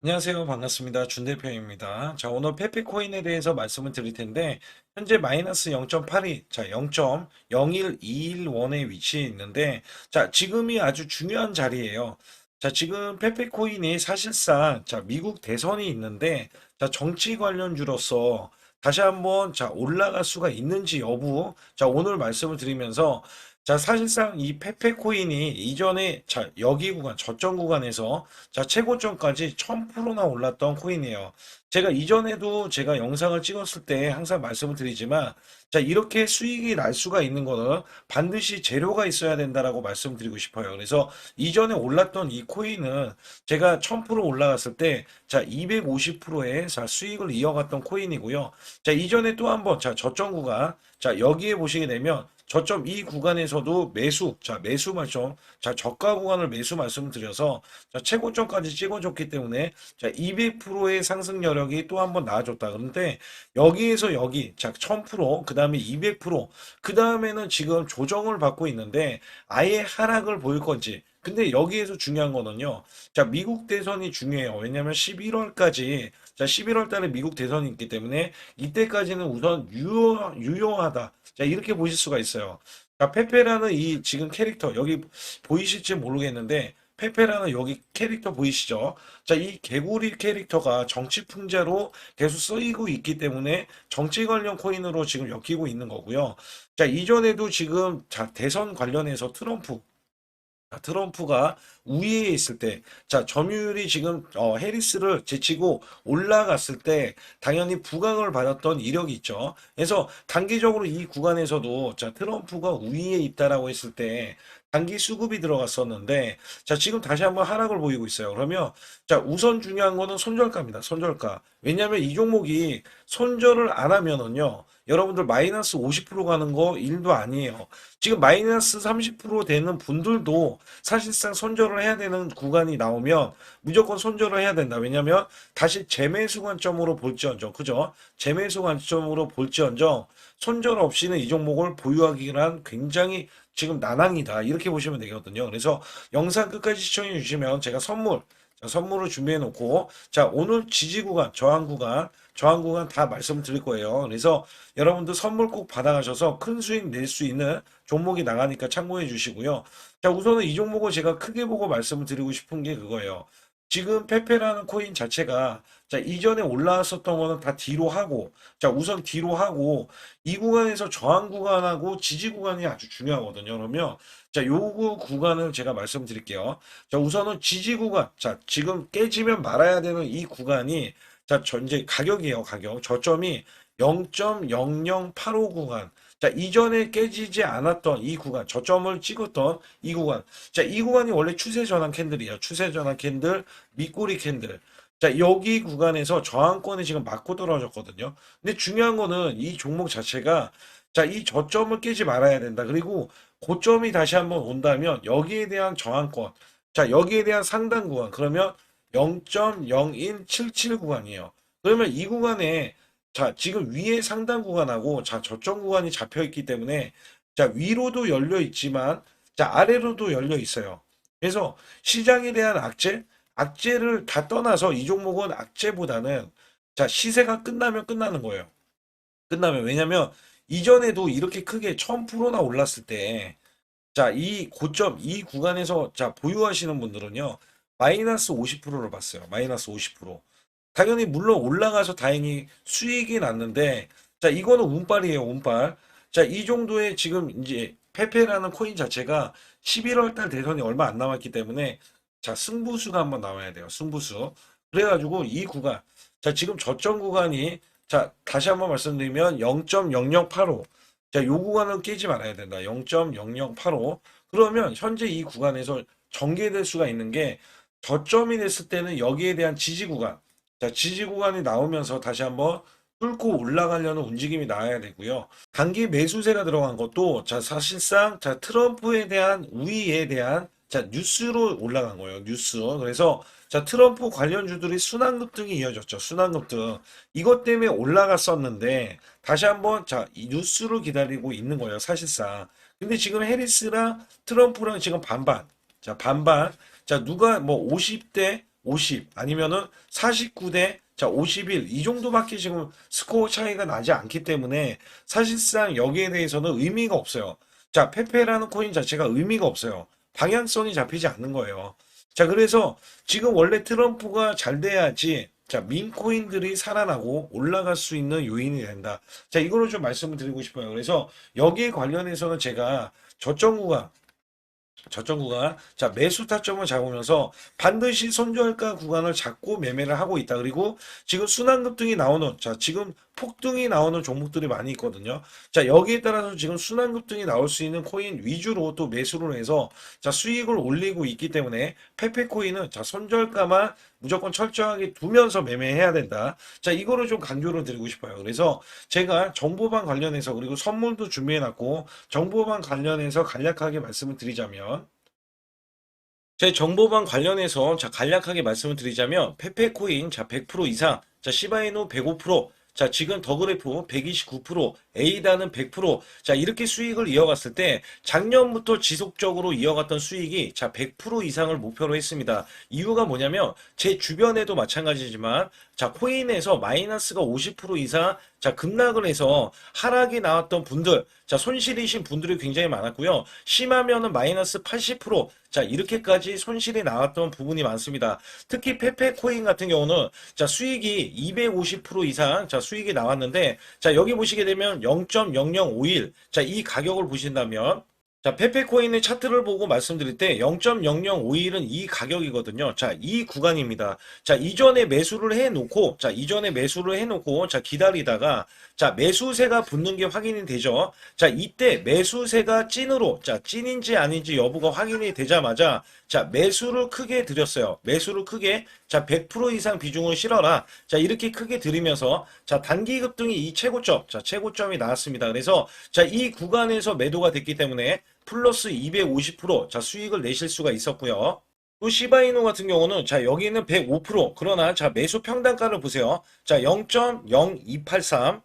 안녕하세요. 반갑습니다. 준 대표입니다. 자, 오늘 페페코인에 대해서 말씀을 드릴 텐데, 현재 마이너스 0.82, 자, 0.01211에 위치해 있는데, 자, 지금이 아주 중요한 자리예요. 자, 지금 페페코인이 사실상, 자, 미국 대선이 있는데, 자, 정치 관련주로서 다시 한번, 자, 올라갈 수가 있는지 여부, 자, 오늘 말씀을 드리면서, 자, 사실상 이 페페코인이 이전에, 자, 여기 구간, 저점 구간에서 자, 최고점까지 1000%나 올랐던 코인이에요. 제가 이전에도 제가 영상을 찍었을 때 항상 말씀을 드리지만, 자, 이렇게 수익이 날 수가 있는 거는 반드시 재료가 있어야 된다라고 말씀드리고 싶어요. 그래서 이전에 올랐던 이 코인은 제가 1000% 올라갔을 때, 자, 250%의 자, 수익을 이어갔던 코인이고요. 자, 이전에 또 한 번, 자, 저점 구간, 자, 여기에 보시게 되면 저점 이 구간에서도 매수, 자, 매수 말씀, 자, 저가 구간을 매수 말씀을 드려서 자, 최고점까지 찍어줬기 때문에 자, 200%의 상승 여력이 또 한번 나와줬다. 그런데 여기에서 여기 자, 1000%, 그 다음에 200%, 그 다음에는 지금 조정을 받고 있는데 아예 하락을 보일 건지. 근데 여기에서 중요한 거는요. 자, 미국 대선이 중요해요. 왜냐면 11월까지 자, 11월 달에 미국 대선이 있기 때문에 이때까지는 우선 유효, 유효하다. 자, 이렇게 보실 수가 있어요. 자, 페페라는 이 지금 캐릭터, 여기 보이실지 모르겠는데, 페페라는 여기 캐릭터 보이시죠? 자, 이 개구리 캐릭터가 정치 풍자로 계속 쓰이고 있기 때문에 정치 관련 코인으로 지금 엮이고 있는 거고요. 자, 이전에도 지금 자, 대선 관련해서 트럼프 자, 트럼프가 우위에 있을 때, 자, 점유율이 지금 어, 해리스를 제치고 올라갔을 때 당연히 부강을 받았던 이력이 있죠. 그래서 단기적으로 이 구간에서도 자, 트럼프가 우위에 있다라고 했을 때 단기 수급이 들어갔었는데, 자, 지금 다시 한번 하락을 보이고 있어요. 그러면 자, 우선 중요한 거는 손절가입니다. 손절가. 왜냐하면 이 종목이 손절을 안 하면은요. 여러분들 마이너스 50% 가는 거 일도 아니에요. 지금 마이너스 30% 되는 분들도 사실상 손절을 해야 되는 구간이 나오면 무조건 손절을 해야 된다. 왜냐면 다시 재매수 관점으로 볼지언정, 그죠? 재매수 관점으로 볼지언정 손절 없이는 이 종목을 보유하기란 굉장히 지금 난항이다. 이렇게 보시면 되거든요. 그래서 영상 끝까지 시청해 주시면 제가 선물 자, 선물을 준비해 놓고 자 오늘 지지 구간 저항 구간 저항 구간 다 말씀드릴 거예요 그래서 여러분들 선물 꼭 받아가셔서 큰 수익 낼 수 있는 종목이 나가니까 참고해 주시고요 자 우선은 이 종목을 제가 크게 보고 말씀을 드리고 싶은 게 그거예요 지금 페페라는 코인 자체가 자 이전에 올라왔었던 거는 다 뒤로 하고 자 우선 뒤로 하고 이 구간에서 저항 구간하고 지지 구간이 아주 중요하거든요 그러면 자 요구 구간을 제가 말씀드릴게요 자, 우선은 지지 구간. 자, 지금 깨지면 말아야 되는 이 구간이, 자, 전제 가격이에요, 가격. 저점이 0.0085 구간. 자, 이전에 깨지지 않았던 이 구간, 저점을 찍었던 이 구간. 자, 이 구간이 원래 추세 전환 캔들이에요. 추세 전환 캔들, 밑꼬리 캔들. 자, 여기 구간에서 저항권이 지금 맞고 떨어졌거든요. 근데 중요한 거는 이 종목 자체가 자, 이 저점을 깨지 말아야 된다. 그리고 고점이 다시 한번 온다면 여기에 대한 저항권, 자, 여기에 대한 상단 구간, 그러면 0.0177 구간이에요. 그러면 이 구간에, 자, 지금 위에 상단 구간하고, 자, 저점 구간이 잡혀 있기 때문에, 자, 위로도 열려 있지만, 자, 아래로도 열려 있어요. 그래서 시장에 대한 악재, 악재를 다 떠나서 이 종목은 악재보다는, 자, 시세가 끝나면 끝나는 거예요. 끝나면, 왜냐면, 이전에도 이렇게 크게 1000%나 올랐을 때, 자, 이 고점, 이 구간에서, 자, 보유하시는 분들은요, 마이너스 50%를 봤어요. 마이너스 50%. 당연히, 물론 올라가서 다행히 수익이 났는데, 자, 이거는 운빨이에요, 운빨. 자, 이 정도의 지금 이제 페페라는 코인 자체가 11월 달 대선이 얼마 안 남았기 때문에, 자, 승부수가 한번 나와야 돼요, 승부수. 그래가지고 이 구간, 자, 지금 저점 구간이, 자, 다시 한번 말씀드리면 0.0085. 자, 요 구간을 깨지 말아야 된다. 0.0085. 그러면 현재 이 구간에서 전개될 수가 있는 게 저점이 됐을 때는 여기에 대한 지지 구간. 자, 지지 구간이 나오면서 다시 한번 뚫고 올라가려는 움직임이 나와야 되고요. 단기 매수세가 들어간 것도 자, 사실상 자, 트럼프에 대한 우위에 대한 자, 뉴스로 올라간 거예요. 뉴스. 그래서 자, 트럼프 관련주들이 순환급등이 이어졌죠. 순환급등. 이것 때문에 올라갔었는데 다시 한번 자, 이 뉴스를 기다리고 있는 거예요. 사실상. 근데 지금 해리스랑 트럼프랑 지금 반반. 자, 반반. 자, 누가 뭐 50대 50 아니면은 49대 자 51 이 정도밖에 지금 스코어 차이가 나지 않기 때문에 사실상 여기에 대해서는 의미가 없어요. 자, 페페라는 코인 자체가 의미가 없어요. 방향성이 잡히지 않는 거예요. 자, 그래서 지금 원래 트럼프가 잘 돼야지 자, 민코인들이 살아나고 올라갈 수 있는 요인이 된다. 자, 이거를 좀 말씀을 드리고 싶어요. 그래서 여기에 관련해서는 제가 저점 구간 저점 구간, 자, 매수 타점을 잡으면서 반드시 손절가 구간을 잡고 매매를 하고 있다. 그리고 지금 순환급등이 나오는, 자, 지금 폭등이 나오는 종목들이 많이 있거든요. 자, 여기에 따라서 지금 순환급등이 나올 수 있는 코인 위주로 또 매수를 해서, 자, 수익을 올리고 있기 때문에 페페코인은, 자, 손절가만 무조건 철저하게 두면서 매매해야 된다. 자, 이거를 좀 강조를 드리고 싶어요. 그래서 제가 정보방 관련해서 그리고 선물도 준비해 놨고, 정보방 관련해서 간략하게 말씀을 드리자면, 제 정보방 관련해서 자 간략하게 말씀을 드리자면 페페코인 자 100% 이상 자 시바이노 105% 자 지금 더 그래프 129% 에이다는 100%자 이렇게 수익을 이어갔을 때 작년부터 지속적으로 이어갔던 수익이 자 100% 이상을 목표로 했습니다. 이유가 뭐냐면 제 주변에도 마찬가지지만 자 코인에서 마이너스가 50% 이상 자 급락을 해서 하락이 나왔던 분들 자 손실이신 분들이 굉장히 많았고요. 심하면은 마이너스 80%. 자, 이렇게까지 손실이 나왔던 부분이 많습니다. 특히 페페코인 같은 경우는 자, 수익이 250% 이상 자, 수익이 나왔는데 자, 여기 보시게 되면 0.0051. 자, 이 가격을 보신다면 자, 페페코인의 차트를 보고 말씀드릴 때 0.0051은 이 가격이거든요. 자, 이 구간입니다. 자, 이전에 매수를 해 놓고, 자, 이전에 매수를 해 놓고, 자, 기다리다가, 자, 매수세가 붙는 게 확인이 되죠. 자, 이때 매수세가 찐으로, 자, 찐인지 아닌지 여부가 확인이 되자마자, 자, 매수를 크게 들였어요. 매수를 크게, 자, 100% 이상 비중을 실어라. 자, 이렇게 크게 들이면서, 자, 단기 급등이 이 최고점, 자, 최고점이 나왔습니다. 그래서, 자, 이 구간에서 매도가 됐기 때문에, 플러스 250%, 자, 수익을 내실 수가 있었고요. 또 시바이노 같은 경우는 자 여기는 105% 그러나 자 매수 평단가를 보세요. 자 0.0283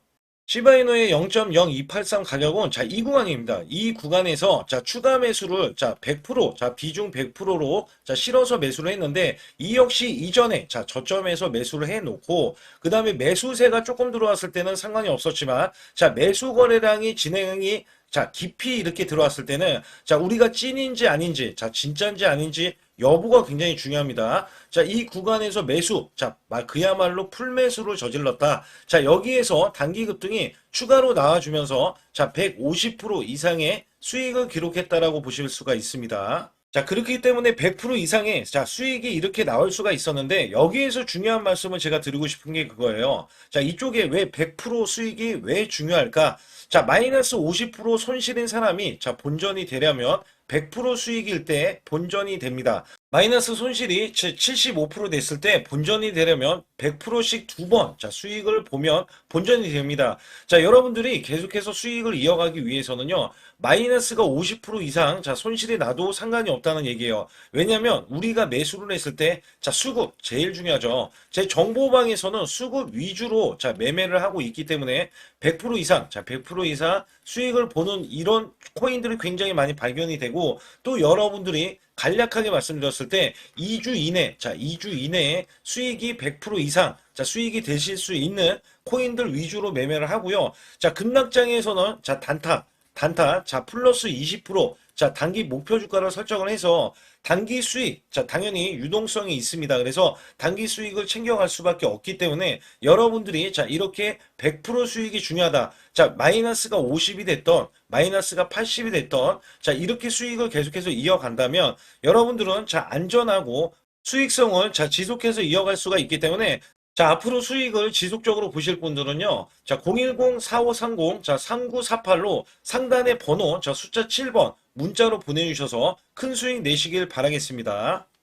시바이노의 0.0283 가격은 자 이 구간입니다. 이 구간에서 자 추가 매수를 자 100%자 비중 100%로 자 실어서 매수를 했는데 이 역시 이전에 자 저점에서 매수를 해 놓고 그다음에 매수세가 조금 들어왔을 때는 상관이 없었지만 자 매수 거래량이 진행이 자 깊이 이렇게 들어왔을 때는 자 우리가 찐인지 아닌지 자 진짜인지 아닌지 여부가 굉장히 중요합니다. 자, 이 구간에서 매수, 자, 말 그야말로 풀매수를 저질렀다. 자, 여기에서 단기 급등이 추가로 나와주면서 자, 150% 이상의 수익을 기록했다라고 보실 수가 있습니다. 자, 그렇기 때문에 100% 이상의 자, 수익이 이렇게 나올 수가 있었는데 여기에서 중요한 말씀을 제가 드리고 싶은 게 그거예요. 자, 이쪽에 왜 100% 수익이 왜 중요할까? 자, 마이너스 50% 손실인 사람이 자, 본전이 되려면 100% 수익일 때 본전이 됩니다. 마이너스 손실이 75% 됐을 때 본전이 되려면 100%씩 두 번, 자, 수익을 보면 본전이 됩니다. 자, 여러분들이 계속해서 수익을 이어가기 위해서는요, 마이너스가 50% 이상, 자, 손실이 나도 상관이 없다는 얘기예요. 왜냐면, 우리가 매수를 했을 때, 자, 수급, 제일 중요하죠. 제 정보방에서는 수급 위주로, 자, 매매를 하고 있기 때문에 100% 이상, 자, 100% 이상 수익을 보는 이런 코인들이 굉장히 많이 발견이 되고, 또 여러분들이 간략하게 말씀드렸을 때 2주 이내, 자, 2주 이내에 수익이 100% 이상, 자, 수익이 되실 수 있는 코인들 위주로 매매를 하고요. 자, 급락장에서는 자, 단타, 단타, 자, 플러스 20%, 자, 단기 목표 주가를 설정을 해서 단기 수익, 자, 당연히 유동성이 있습니다. 그래서 단기 수익을 챙겨갈 수밖에 없기 때문에 여러분들이 자, 이렇게 100% 수익이 중요하다. 자, 마이너스가 50이 됐던, 마이너스가 80이 됐던, 자, 이렇게 수익을 계속해서 이어간다면 여러분들은 자, 안전하고 수익성을 자, 지속해서 이어갈 수가 있기 때문에 자, 앞으로 수익을 지속적으로 보실 분들은요. 자, 010-4530, 자, 3948로 상단의 번호, 자, 숫자 7번 문자로 보내주셔서 큰 수익 내시길 바라겠습니다.